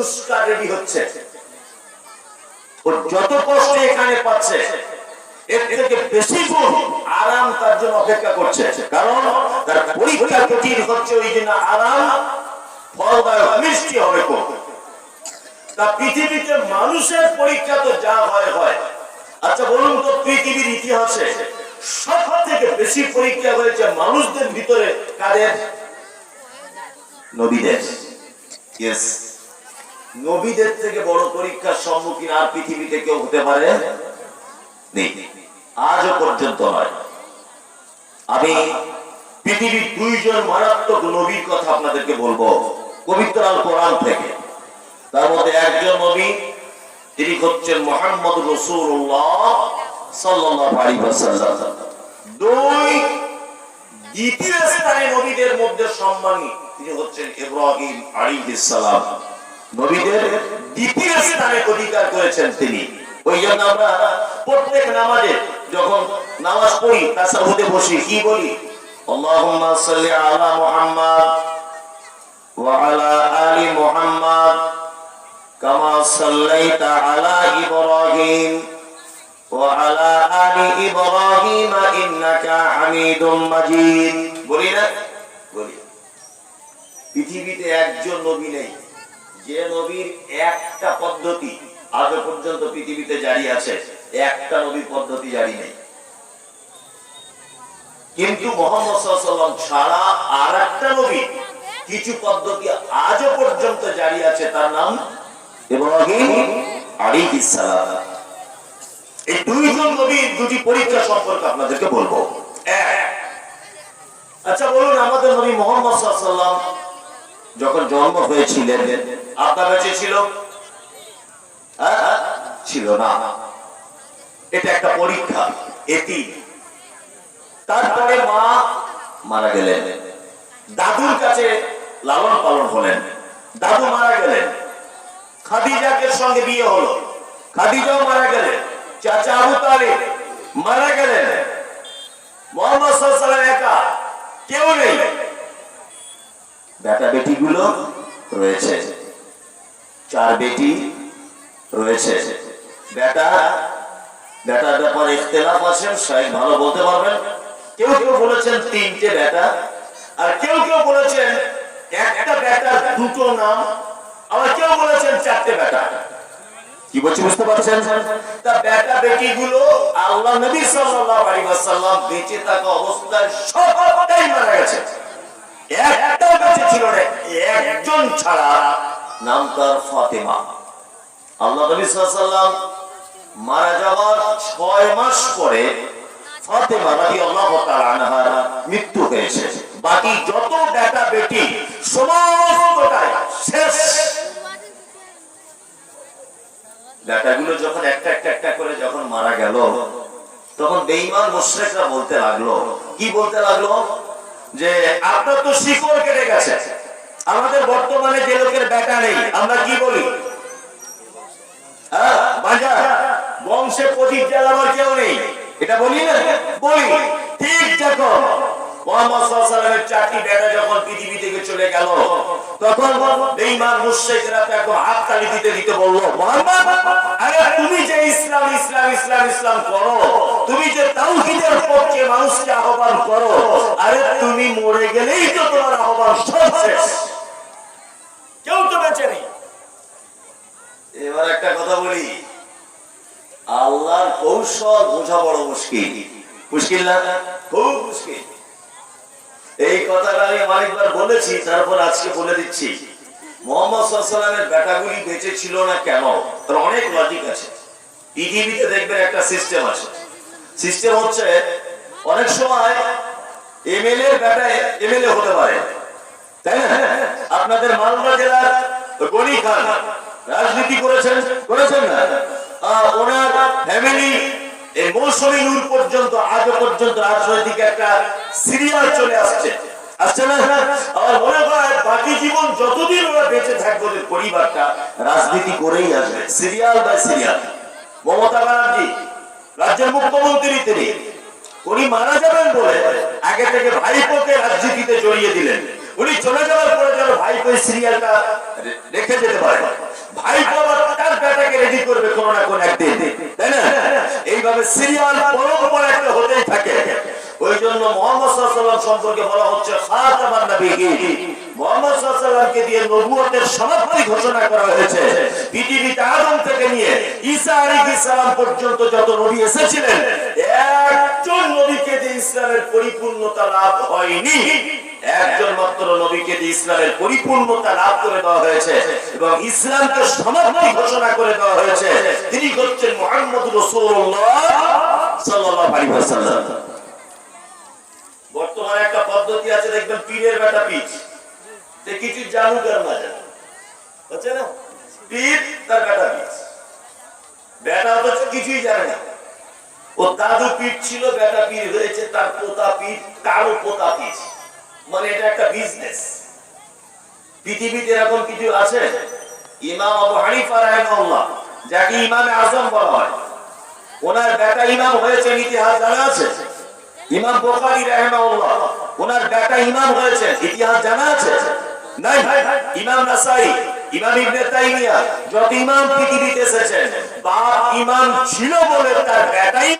পুরস্কার রেডি হচ্ছে। ও যত কষ্ট এখানে পাচ্ছে, এর থেকে বেশি গুণ আরাম তার জন্য অপেক্ষা করছে। কারণ তার পরীক্ষা কঠিন হচ্ছে ওই জন্য আরাম, ফলদায়ক মিষ্টি হবে খুব তা পৃথিবীতে মানুষের পরীক্ষা তো যা হয় হয়। আচ্ছা বলুন তো পৃথিবীর ইতিহাসে সব থেকে বেশি পরীক্ষা হয়েছে মানুষদের ভিতরে কাদের? নবীদের। ইয়েস নবীদের থেকে বড় পরীক্ষার সম্মুখীন আর পৃথিবীতে কেউ হতে পারে আজও পর্যন্ত নয়। আমি পৃথিবীর দুইজন মারাত্মক নবীর কথা আপনাদেরকে বলব, পবিত্র আল কোরআন থেকে। তার মধ্যে একজন নবী তিনি হচ্ছেন মোহাম্মদ রসুল্লাহ দুই দ্বিতীয় স্থানে নবীদের মধ্যে সম্মানী, তিনি হচ্ছেন ইব্রাহিম আলাইহিস সালাম। নবীদের দ্বিতীয় স্থানে অধিকার করেছেন তিনি। ওই জন্য আমরা প্রত্যেক নামাজে যখন নামাজ পড়ি, তাসাহুদে বসি, কি বলি? আল্লাহুম্মা সাল্লি আলা ওয়া আলা আলি কামা সাল্লাইতা আলা ইব্রাহিম ওয়া আলা আলি ইব্রাহিম ইন্নাকা হামিদুম মাজিদ। বলি না? বলি। পৃথিবীতে একজন নবী নেই। যে নবীর একটা পদ্ধতি আজও পর্যন্ত পৃথিবীতে জারি আছে, একটা নবীর পদ্ধতি জারি নেই। কিন্তু মোহাম্মদ ছাড়া আর একটা নবী কিছু পদ্ধতি পর্যন্ত জারি আছে, তার নাম এই দুইজন দুটি পরীক্ষা সম্পর্কে আপনাদেরকে বলব। আচ্ছা বলুন, আমাদের নবী মোহাম্মদ যখন জন্ম হয়েছিলেন, আপনার বেঁচে ছিল? হ্যাঁ? ছিল না। এটা একটা পরীক্ষা, এটি। তারপরে মা মারা গেলেন। দাদুর কাছে লালন পালন হলেন। দাদু মারা গেলেন। খাদিজাকে সঙ্গে বিয়ে হলো। খাদিজাও মারা গেলেন। চাচা আবু তালিব মারা গেলেন মোহাম্মদ সাল্লাল্লাহু একা কেউ নেই বেটা বেটি গুলো রয়েছে। চার বেটি রয়েছে। বেটা, বেটার ব্যাপারে ইখতিলাফ আছে শাহেদ ভালো বলতে পারবেন। কেউ কেউ বলেছেন তিনটে বেটা, আর কেউ কেউ বলেছেন একটা বেটার দুটো নাম, আবার কেউ বলেছেন চারটে বেটা। কি বলছি বুঝতে পারছেন? তা বেটা বেটি গুলো আল্লাহ নবী সাল্লাল্লাহু আলাইহি ওয়াসাল্লাম বেঁচে থাকা অবস্থায় সবটাই মারা গেছে। একটাও বেঁচে ছিল একজন ছাড়া নাম তার ফাতেমা। আল্লাহ মারা যাওয়ার ছয় মাস পরে মৃত্যু হয়েছে। বাকি যত বেটা বেটি সমস্তটাই যখন একটা একটা একটা করে যখন মারা গেল, তখন বেঈমান মুশরিকরা বলতে লাগল। কি বলতে লাগল? যে আপনার তো শিকড় কেটে গেছে। আমাদের বর্তমানে যে লোকের বেটা নেই আমরা কি বলি? হ্যাঁ, বংশে প্রদীপ জ্বালাবার কেউ নেই। এটা বলি না? বলি। ঠিক দেখো মোহাম্মদ সাল্লাল্লাহু আলাইহি চারটি বেটা যখন পৃথিবী থেকে চলে গেল তখন বেঈমান মুশরিকরা দিতে দিতে বলল মোহাম্মদ ইসলাম করো। তুমি যে তাওহীদের পক্ষে মানুষকে আহ্বান করো, আরে তুমি মরে গেলেই তো তোমার আহ্বান সব কেউ তো বেঁচে নেই। এবার একটা কথা বলি। আল্লাহর কৌশল বোঝা বড় মুশকিল। মুশকিল না? খুব মুশকিল। এই কথাটা আমি অনেকবার বলেছি, তারপর আজকে বলে দিচ্ছি। মোহাম্মদ সাল্লামের বেটাগুলি বেঁচে ছিল না কেন? তার অনেক লজিক আছে। পৃথিবীতে দেখবেন একটা সিস্টেম আছে। সিস্টেম হচ্ছে অনেক সময় এমএলএ এমএলএ হতে পারে। তাই না? আপনাদের মালদা জেলার গনি খান রাজনীতি করেছেন করেছেন না? ওনার ফ্যামিলি এই মৌসুমী নূর পর্যন্ত, আজ পর্যন্ত রাজনৈতিক একটা সিরিয়াল চলে আসছে। আসছে না? আমার মনে হয় বাকি জীবন যতদিন ওরা বেঁচে থাকবে পরিবারটা রাজনীতি করেই আসবে serial by serial Mamata Banerjee, রাজ্যের মুখ্যমন্ত্রী তিনি। উনি মারা যাবেন বলে আগে থেকে ভাইপোকে রাজনীতিতে জড়িয়ে দিলেন। উনি চলে যাওয়ার পরে যেন ভাইপো সিরিয়ালটা রেখে যেতে পারে। ভাইপো আবার তার রেডি করবে কোনো না কোনো একদিন। তাই না? এইভাবে সিরিয়াল পরম্পরা একটা হতেই থাকে। ওই জন্য মোহাম্মদ সম্পর্কে বলা হচ্ছে একজন পরিপূর্ণতা লাভ হয়নি। একজন মাত্র নবীকে দিয়ে ইসলামের পরিপূর্ণতা লাভ করে দেওয়া হয়েছে এবং ইসলামকে সমাপ্তি ঘোষণা করে দেওয়া হয়েছে। তিনি হচ্ছেন মোহাম্মদ রসুল্লাহ সাল্লাল্লাহু পদ্ধতি আছে দেখবেন পীরের বেটা পীর যে কিছু জানুক আর না জানুক হচ্ছে না? পীর তার বেটা পীর বেটা অথচ কিছুই জানে না। ও দাদু পীর ছিল, বেটা পীর হয়েছে, তার পোতা পীর তারও পোতা পীর মানে এটা একটা বিজনেস পৃথিবীতে এরকম কিছু আছে? ইমাম আবু হানিফা রাহিমাহুল্লাহ, যাকে ইমামে আজম বলা হয়। ওনার বেটা ইমাম হয়েছে ইতিহাস জানা আছে? ইমাম বুখারী রাহিমাহুল্লাহ ওনার বেটা ইমাম হয়েছে, ইতিহাস জানা আছে? নাই। ইমাম নাসাই, ইমাম ইবনে তাইমিয়া, যত ইমাম পৃথিবীতে এসেছেন, বাপ ইমাম ছিল বলে তার বেটাই